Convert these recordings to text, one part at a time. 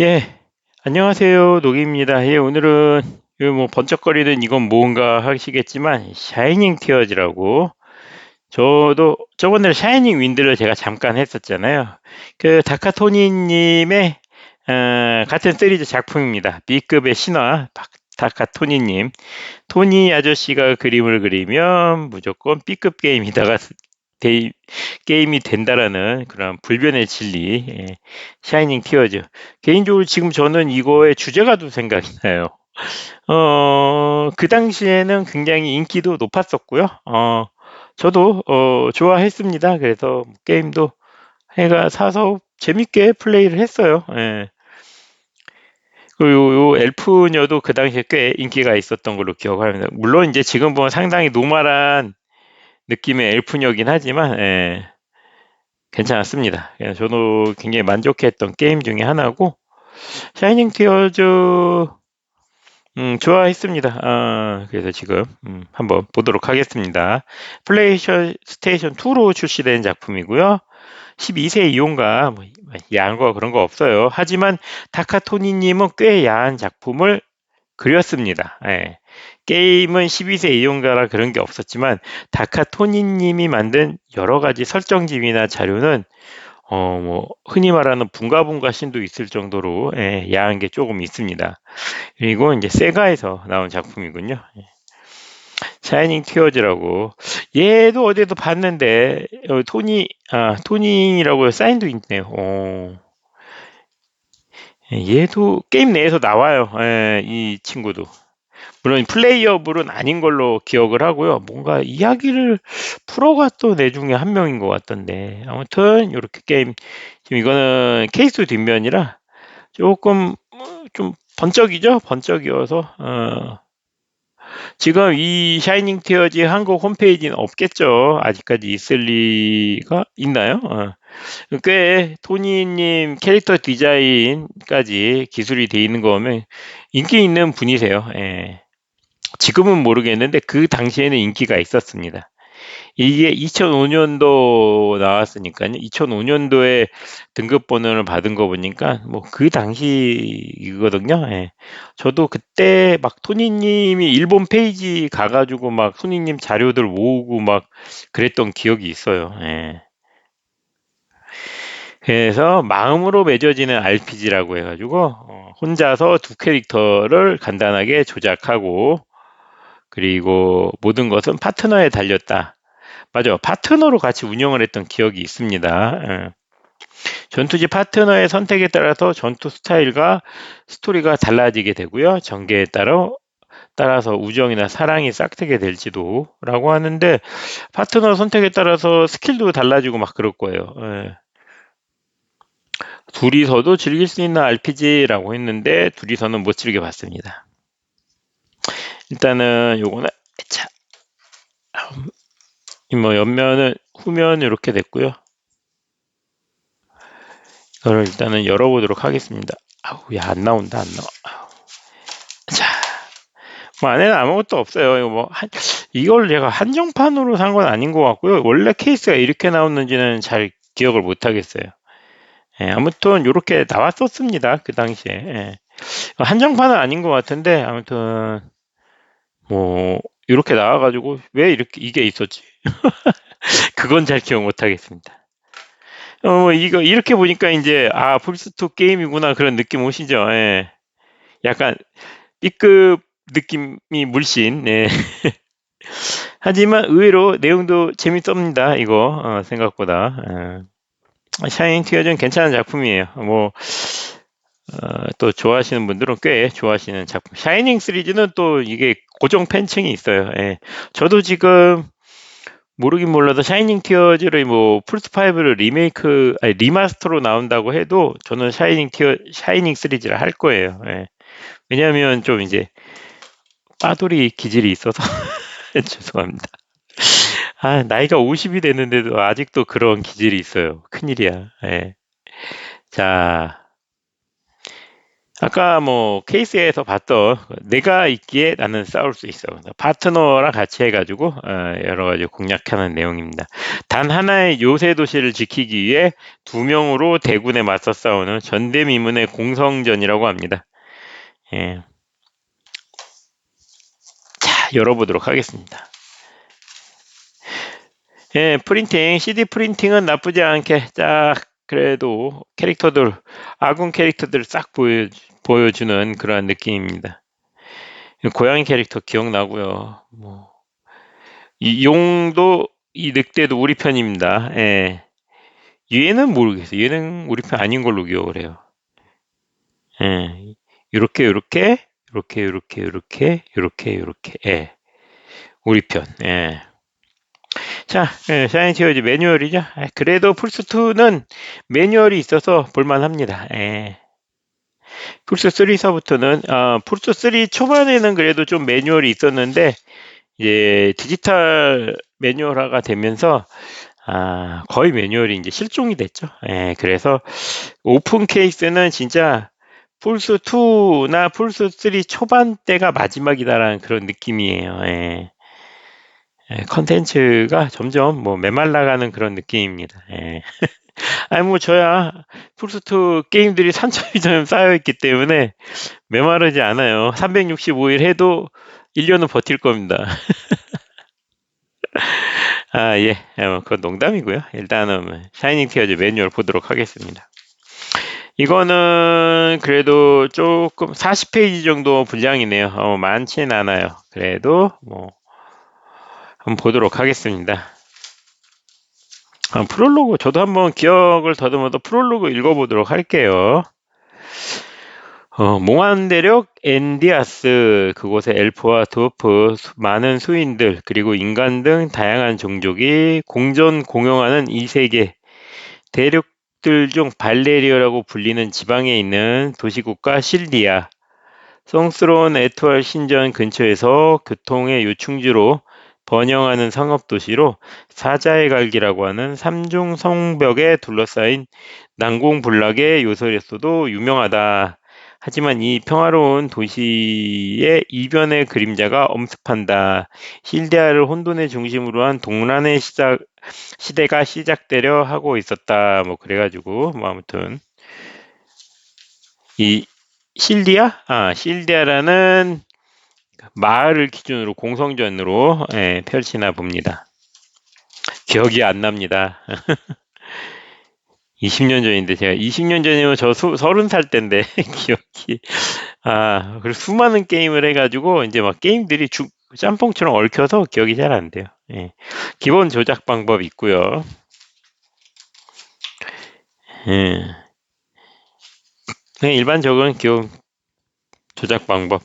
예, 안녕하세요. 녹입니다. 예, 오늘은 뭐 번쩍거리는 이건 뭔가 하시겠지만 샤이닝 티어즈라고 저도 저번에 샤이닝 윈드를 제가 잠깐 했었잖아요. 그 다카토니님의 어, 같은 시리즈 작품입니다. B급의 신화 다카토니님 토니 아저씨가 그림을 그리면 무조건 B급 게임이다가 데, 게임이 된다라는 그런 불변의 진리, 예, 샤이닝 티어즈. 개인적으로 지금 저는 이거의 주제가 도 생각이 나요. 어, 그 당시에는 굉장히 인기도 높았었고요. 어, 저도 어, 좋아했습니다. 그래서 게임도 해가 사서 재밌게 플레이를 했어요. 예. 그리고 요 엘프녀도 그 당시에 꽤 인기가 있었던 걸로 기억합니다. 물론 이제 지금 보면 상당히 노멀한 느낌의 엘프녀긴 하지만 예, 괜찮았습니다. 저도 굉장히 만족했던 게임 중에 하나고 샤이닝 티어즈 음, 좋아했습니다. 아, 그래서 지금 음, 한번 보도록 하겠습니다. 플레이션 스테이션 2로 출시된 작품이고요. 12세 이용가 뭐, 야한 거 그런 거 없어요. 하지만 다카토니님은 꽤 야한 작품을 그렸습니다. 예. 게임은 12세 이용가라 그런 게 없었지만 다카토니님이 만든 여러 가지 설정집이나 자료는 어, 뭐, 흔히 말하는 붕가붕가 신도 있을 정도로 예, 야한 게 조금 있습니다. 그리고 이제 세가에서 나온 작품이군요. 예. 샤이닝 티어즈라고 얘도 어디에도 봤는데 어, 토니 아 토니라고 사인도 있네요. 어. 얘도 게임 내에서 나와요. 예, 이 친구도. 물론 플레이어블은 아닌 걸로 기억을 하고요. 뭔가 이야기를 풀어갔던 애 중에 한 명인 것 같던데. 아무튼 이렇게 게임 지금 이거는 케이스 뒷면이라 조금 좀 번쩍이죠. 번쩍이어서 어. 지금 이 샤이닝 티어즈 한국 홈페이지는 없겠죠. 아직까지 있을 리가 있나요? 어. 꽤 토니님 캐릭터 디자인까지 기술이 돼 있는 거면 인기 있는 분이세요. 예. 지금은 모르겠는데 그 당시에는 인기가 있었습니다. 이게 2005년도 나왔으니까요. 2005년도에 등급 번호를 받은 거 보니까 뭐 그 당시이거든요. 예. 저도 그때 막 토니님이 일본 페이지 가가지고 막 토니님 자료들 모으고 막 그랬던 기억이 있어요. 예. 그래서 마음으로 맺어지는 RPG라고 해가지고 어, 혼자서 두 캐릭터를 간단하게 조작하고 그리고 모든 것은 파트너에 달렸다. 맞아. 파트너로 같이 운영을 했던 기억이 있습니다. 예. 전투지 파트너의 선택에 따라서 전투 스타일과 스토리가 달라지게 되고요. 전개에 따라 따라서 우정이나 사랑이 싹트게 될지도 라고 하는데 파트너 선택에 따라서 스킬도 달라지고 막 그럴 거예요. 예. 둘이서도 즐길 수 있는 RPG라고 했는데 둘이서는 못 즐겨봤습니다. 일단은 요거는 자, 뭐 옆면은 후면 이렇게 됐고요. 이거를 일단은 열어보도록 하겠습니다. 아우 야안 나온다 안 나와. 자, 뭐 안에는 아무것도 없어요. 이거 뭐 한, 이걸 제가 한정판으로 산 건 아닌 것 같고요. 원래 케이스가 이렇게 나오는지는 잘 기억을 못 하겠어요. 예, 아무튼 이렇게 나왔었습니다. 그 당시에. 예. 한정판은 아닌 것 같은데 아무튼 뭐 이렇게 나와가지고 왜 이렇게 이게 있었지? 그건 잘 기억 못 하겠습니다. 어, 뭐 이거 이렇게 보니까 이제 아 풀스토 게임이구나 그런 느낌 오시죠? 예. 약간 B급 느낌이 물씬. 네. 하지만 의외로 내용도 재밌습니다. 이거 어, 생각보다. 예. 샤이닝 티어즈는 괜찮은 작품이에요. 뭐, 어, 또 좋아하시는 분들은 꽤 좋아하시는 작품. 샤이닝 시리즈는 또 이게 고정 팬층이 있어요. 예. 저도 지금 모르긴 몰라도 샤이닝 티어즈를 뭐 플스5를 리메이크, 아니, 리마스터로 나온다고 해도 저는 샤이닝 티어, 샤이닝 시리즈를 할 거예요. 예. 왜냐하면 좀 이제 빠돌이 기질이 있어서 죄송합니다. 아, 나이가 50이 됐는데도 아직도 그런 기질이 있어요. 큰일이야. 예. 자, 아까 뭐 케이스에서 봤던 내가 있기에 나는 싸울 수 있어. 파트너랑 같이 해가지고 어, 여러 가지 공략하는 내용입니다. 단 하나의 요새 도시를 지키기 위해 두 명으로 대군에 맞서 싸우는 전대미문의 공성전이라고 합니다. 예. 자, 열어보도록 하겠습니다. 예, 프린팅, CD 프린팅은 나쁘지 않게 딱 그래도 캐릭터들, 아군 캐릭터들 싹 보여, 보여주는 그러한 느낌입니다. 고양이 캐릭터 기억나고요. 뭐, 이 용도, 이 늑대도 우리 편입니다. 예. 얘는 모르겠어요. 얘는 우리 편 아닌 걸로 기억을 해요. 예. 요렇게, 요렇게, 요렇게, 요렇게, 요렇게, 요렇게, 요렇게, 예. 우리 편, 예. 자, 예, 샤인 티어즈 매뉴얼이죠. 아, 그래도 플스2는 매뉴얼이 있어서 볼만합니다. 예. 플스3서부터는, 아, 플스3 초반에는 그래도 좀 매뉴얼이 있었는데, 이제 디지털 매뉴얼화가 되면서, 아, 거의 매뉴얼이 이제 실종이 됐죠. 예, 그래서 오픈 케이스는 진짜 플스2나 플스3 초반 때가 마지막이다라는 그런 느낌이에요. 예. 예, 컨텐츠가 점점 뭐 메말라가는 그런 느낌입니다. 예. 아니 뭐 저야 플스2 게임들이 산처이 좀 쌓여 있기 때문에 메마르지 않아요. 365일 해도 1년은 버틸 겁니다. 아, 예. 어, 그건 농담이고요. 일단은 샤이닝 티어즈 매뉴얼 보도록 하겠습니다. 이거는 그래도 조금 40페이지 정도 분량이네요. 어, 많진 않아요. 그래도 뭐 한번 보도록 하겠습니다. 아, 프롤로그 저도 한번 기억을 더듬어도 프롤로그 읽어보도록 할게요. 어, 몽환 대륙 엔디아스 그곳의 엘프와 도프 많은 수인들 그리고 인간 등 다양한 종족이 공존 공용하는 이 세계 대륙들 중 발레리어라고 불리는 지방에 있는 도시국가 실디아 성스러운 에투알 신전 근처에서 교통의 요충지로 번영하는 상업도시로 사자의 갈기라고 하는 삼중 성벽에 둘러싸인 난공불락의 요소로서도 유명하다. 하지만 이 평화로운 도시의 이변의 그림자가 엄습한다. 실데아를 혼돈의 중심으로 한 동란의 시작, 시대가 시작되려 하고 있었다. 뭐 그래가지고 뭐 아무튼 이 실디아? 아 실디아라는 마을을 기준으로 공성전으로 예, 펼치나 봅니다. 기억이 안 납니다. 20년 전인데 제가 20년 전이면 저 수, 30살 때인데 기억이 아 그리고 수많은 게임을 해가지고 이제 막 게임들이 주, 짬뽕처럼 얽혀서 기억이 잘 안 돼요. 예. 기본 조작 방법 있고요. 예. 일반적인 기억 조작 방법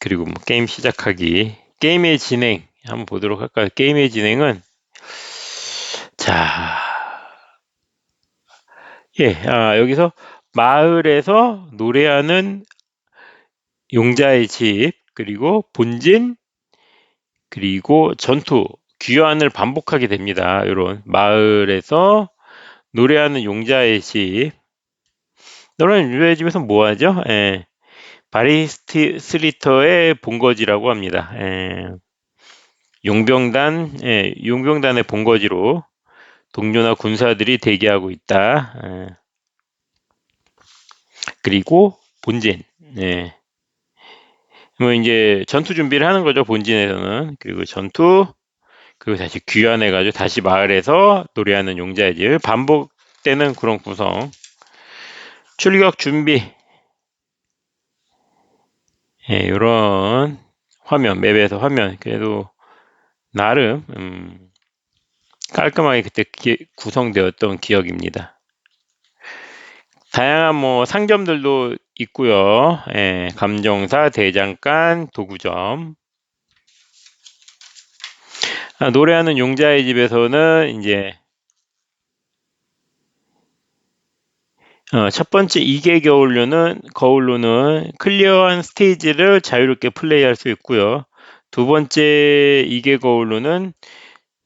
그리고 뭐 게임 시작하기, 게임의 진행 한번 보도록 할까요? 게임의 진행은 자, 예, 아, 여기서 마을에서 노래하는 용자의 집, 그리고 본진, 그리고 전투, 귀환을 반복하게 됩니다. 이런 마을에서 노래하는 용자의 집. 노래하는 용자의 집에서 뭐 하죠? 예, 바리스트리터의 본거지라고 합니다. 예, 용병단, 예, 용병단의 본거지로 동료나 군사들이 대기하고 있다. 예. 그리고 본진, 예. 뭐 이제 전투 준비를 하는 거죠 본진에서는 그리고 전투 그리고 다시 귀환해 가지고 다시 마을에서 노래하는 용자의 집 반복되는 그런 구성 출격 준비 예, 이런 화면, 맵에서 화면, 그래도 나름 음, 깔끔하게 그때 기, 구성되었던 기억입니다. 다양한 뭐 상점들도 있고요. 예, 감정사, 대장간, 도구점. 아, 노래하는 용자의 집에서는 이제 어, 첫 번째 2개 겨울로는 거울로는 클리어한 스테이지를 자유롭게 플레이할 수 있고요. 두 번째 2개 거울로는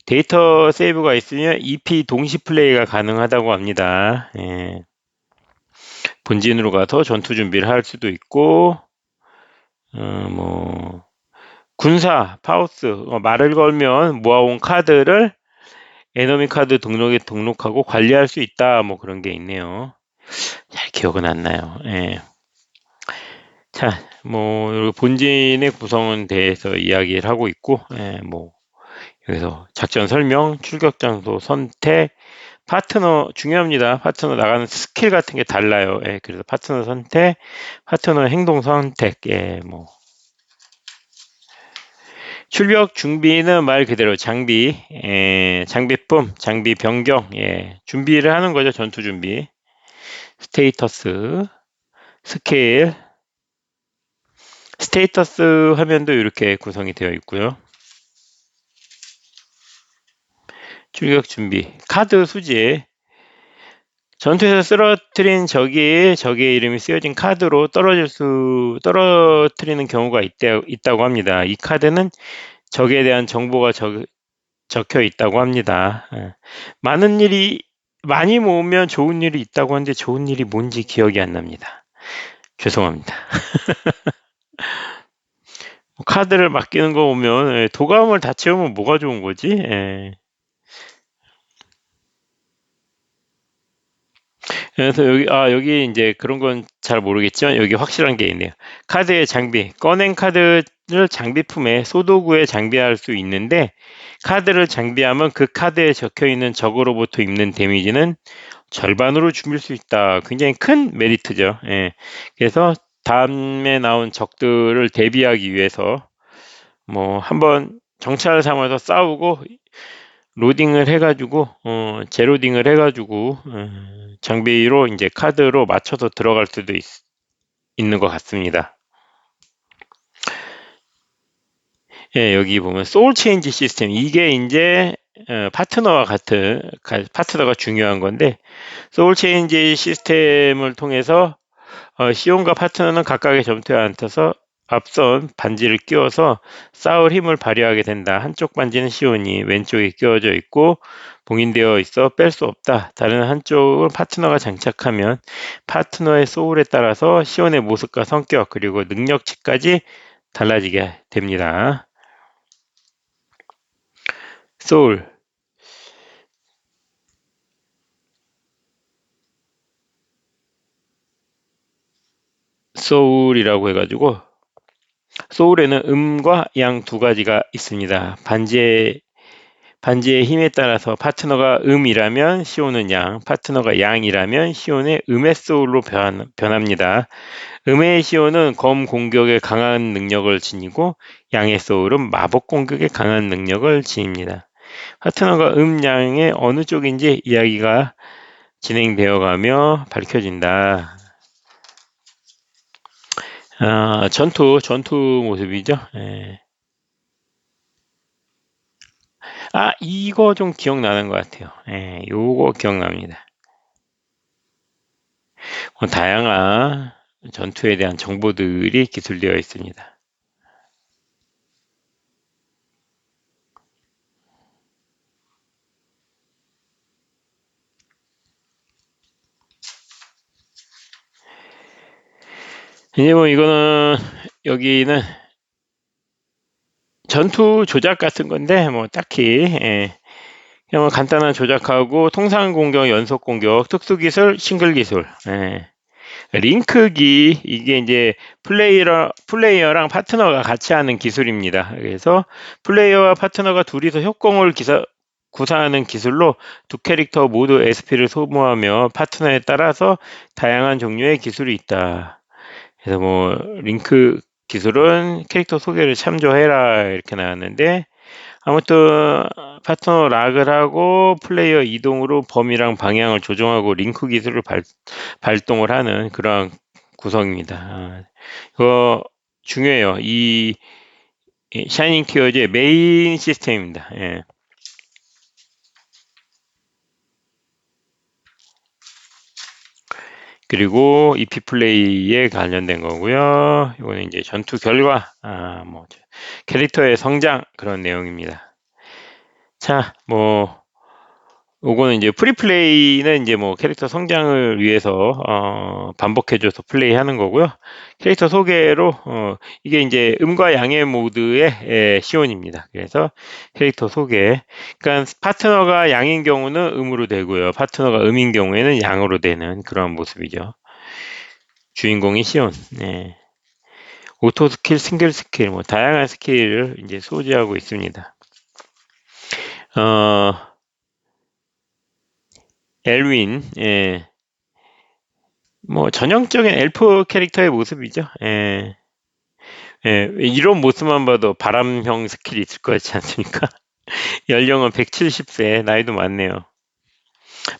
데이터 세이브가 있으면 EP 동시 플레이가 가능하다고 합니다. 예. 본진으로 가서 전투 준비를 할 수도 있고 어, 뭐 군사 파우스 어, 말을 걸면 모아온 카드를 에너미 카드 등록에 등록하고 관리할 수 있다 뭐 그런 게 있네요. 잘 기억은 안 나요. 예. 자, 뭐 본진의 구성은 대해서 이야기를 하고 있고, 예, 뭐 여기서 작전 설명, 출격 장소 선택, 파트너 중요합니다. 파트너 나가는 스킬 같은 게 달라요. 예, 그래서 파트너 선택, 파트너 행동 선택, 예, 뭐 출격 준비는 말 그대로 장비, 예, 장비품, 장비 변경, 예, 준비를 하는 거죠. 전투 준비. 스테이터스, 스케일, 스테이터스 화면도 이렇게 구성이 되어 있고요. 출격 준비, 카드 수지, 전투에서 쓰러뜨린 적이 적의 이름이 쓰여진 카드로 떨어질 수 떨어뜨리는 경우가 있다, 있다고 합니다. 이 카드는 적에 대한 정보가 적, 적혀 있다고 합니다. 예. 많은 일이 많이 모으면 좋은 일이 있다고 하는데 좋은 일이 뭔지 기억이 안 납니다. 죄송합니다. 카드를 맡기는 거 보면 예, 도감을 다 채우면 뭐가 좋은 거지? 예. 그래서 여기 아 여기 이제 그런 건 잘 모르겠지만 여기 확실한 게 있네요. 카드의 장비 꺼낸 카드를 장비품에 소도구에 장비할 수 있는데 카드를 장비하면 그 카드에 적혀 있는 적으로부터 입는 데미지는 절반으로 줄일 수 있다. 굉장히 큰 메리트죠. 예. 그래서 다음에 나온 적들을 대비하기 위해서 뭐 한번 정찰 삼아서 싸우고 로딩을 해가지고 어, 재로딩을 해가지고 어, 장비로 이제 카드로 맞춰서 들어갈 수도 있, 있는 것 같습니다. 예, 여기 보면 소울 체인지 시스템 이게 이제 어, 파트너와 같은 파트너가 중요한 건데 소울 체인지 시스템을 통해서 어, 시온과 파트너는 각각의 점토에 앉아서 앞선 반지를 끼워서 싸울 힘을 발휘하게 된다. 한쪽 반지는 시온이 왼쪽에 끼워져 있고 봉인되어 있어 뺄 수 없다. 다른 한쪽을 파트너가 장착하면 파트너의 소울에 따라서 시온의 모습과 성격 그리고 능력치까지 달라지게 됩니다. 소울 소울이라고 해가지고 소울에는 음과 양 두 가지가 있습니다. 반지의 반지의 힘에 따라서 파트너가 음이라면 시온은 양, 파트너가 양이라면 시온의 음의 소울로 변, 합니다 음의 시온은 검 공격에 강한 능력을 지니고 양의 소울은 마법 공격에 강한 능력을 지닙니다. 파트너가 음, 양의 어느 쪽인지 이야기가 진행되어 가며 밝혀진다. 아, 전투, 전투 모습이죠. 예. 아, 이거 좀 기억나는 것 같아요. 예, 요거 기억납니다. 뭐, 다양한 전투에 대한 정보들이 기술되어 있습니다. 뭐 이거는 여기는 전투 조작 같은 건데 뭐 딱히 예, 그냥 뭐 간단한 조작하고 통상 공격, 연속 공격, 특수 기술, 싱글 기술. 예. 링크기 이게 이제 플레이어 플레이어랑 파트너가 같이 하는 기술입니다. 그래서 플레이어와 파트너가 둘이서 협공을 기사, 구사하는 기술로 두 캐릭터 모두 SP를 소모하며 파트너에 따라서 다양한 종류의 기술이 있다. 그래서 뭐 링크 기술은 캐릭터 소개를 참조해라 이렇게 나왔는데 아무튼 파트너 락을 하고 플레이어 이동으로 범위랑 방향을 조정하고 링크 기술을 발, 발동을 하는 그런 구성입니다. 아, 이거 중요해요. 이 샤이닝 티어즈의 메인 시스템입니다. 예. 그리고 EP 플레이에 관련된 거고요. 이거는 이제 전투 결과, 아, 뭐 캐릭터의 성장 그런 내용입니다. 자, 뭐 요거는 이제 프리플레이는 이제 뭐 캐릭터 성장을 위해서 어, 반복해줘서 플레이하는 거고요. 캐릭터 소개로 어, 이게 이제 음과 양의 모드의 예, 시온입니다. 그래서 캐릭터 소개. 그러니까 파트너가 양인 경우는 음으로 되고요. 파트너가 음인 경우에는 양으로 되는 그런 모습이죠. 주인공이 시온. 네. 오토 스킬, 싱글 스킬, 뭐 다양한 스킬을 이제 소지하고 있습니다. 어, 엘윈, 예. 뭐 전형적인 엘프 캐릭터의 모습이죠. 예. 예, 이런 모습만 봐도 바람형 스킬이 있을 것 같지 않습니까? 연령은 170세, 나이도 많네요.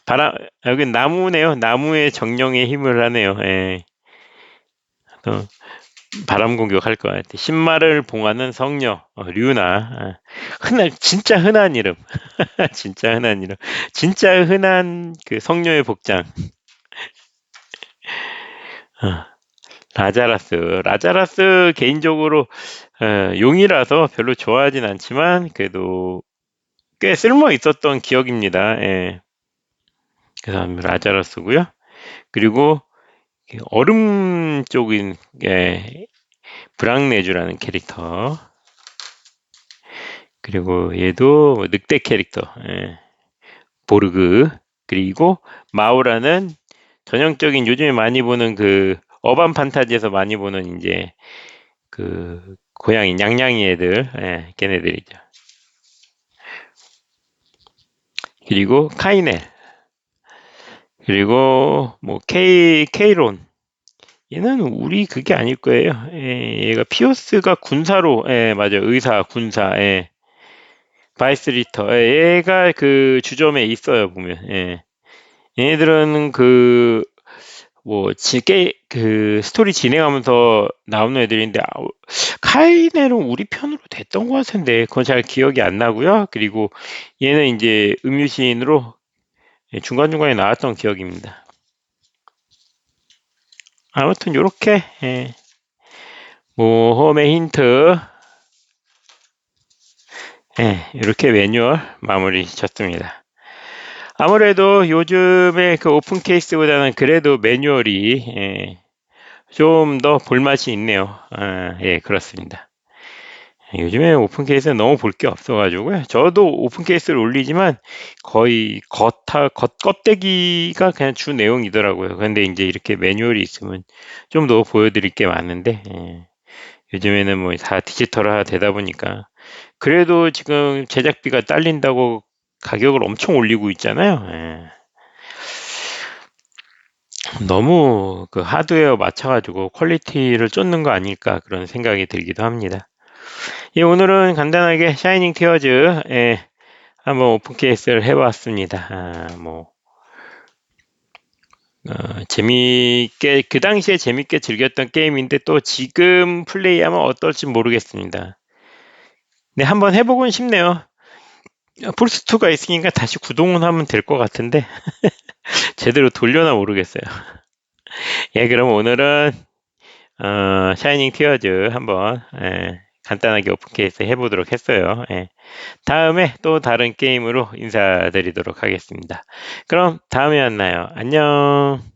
바람, 여기 나무네요. 나무의 정령의 힘을 하네요. 예. 또 바람 공격할 것 같아. 신마를 봉하는 성녀, 어, 류나. 아, 흔한, 진짜 흔한 이름. 진짜 흔한 이름. 진짜 흔한 그 성녀의 복장. 어, 라자라스. 라자라스 개인적으로 어, 용이라서 별로 좋아하진 않지만 그래도 꽤 쓸모 있었던 기억입니다. 예. 그래서 라자라스고요. 그리고 얼음 쪽인 예, 브랑네주라는 캐릭터. 그리고 얘도 뭐 늑대 캐릭터. 예, 보르그. 그리고 마오라는 전형적인 요즘에 많이 보는 그 어반 판타지에서 많이 보는 이제 그 고양이 냥냥이 애들 예, 걔네들이죠. 그리고 카이넬 그리고 뭐 케이 케이론 얘는 우리 그게 아닐 거예요. 예, 얘가 피오스가 군사로 예, 맞아요. 의사 군사 예. 바이스리터 예, 얘가 그 주점에 있어요 보면 예. 얘네들은 그 뭐, 지게, 그, 스토리 진행하면서 나오는 애들인데, 아우, 카이넬은 우리 편으로 됐던 것 같은데, 그건 잘 기억이 안 나고요. 그리고 얘는 이제 음유시인으로 예, 중간중간에 나왔던 기억입니다. 아무튼 요렇게 예, 모험의 힌트 예, 이렇게 매뉴얼 마무리 쳤습니다. 아무래도 요즘에 그 오픈 케이스보다는 그래도 매뉴얼이 예, 좀 더 볼맛이 있네요. 아, 예, 그렇습니다. 요즘에 오픈 케이스는 너무 볼 게 없어가지고요. 저도 오픈 케이스를 올리지만 거의 겉하, 겉, 껍데기가 그냥 주 내용이더라고요. 근데 이제 이렇게 매뉴얼이 있으면 좀 더 보여드릴 게 많은데, 예. 요즘에는 뭐 다 디지털화 되다 보니까. 그래도 지금 제작비가 딸린다고 가격을 엄청 올리고 있잖아요. 예. 너무 그 하드웨어 맞춰가지고 퀄리티를 쫓는 거 아닐까 그런 생각이 들기도 합니다. 예, 오늘은 간단하게 샤이닝 티어즈 예, 한번 오픈 케이스를 해봤습니다. 아, 뭐 어, 재미있게 그 당시에 재밌게 즐겼던 게임인데 또 지금 플레이하면 어떨지 모르겠습니다. 네, 한번 해보곤 싶네요. 플스2가 있으니까 다시 구동을 하면 될 것 같은데 제대로 돌려나 모르겠어요. 예, 그럼 오늘은 어, 샤이닝 티어즈 한번 예, 간단하게 오픈 케이스 해보도록 했어요. 예. 다음에 또 다른 게임으로 인사드리도록 하겠습니다. 그럼 다음에 만나요. 안녕.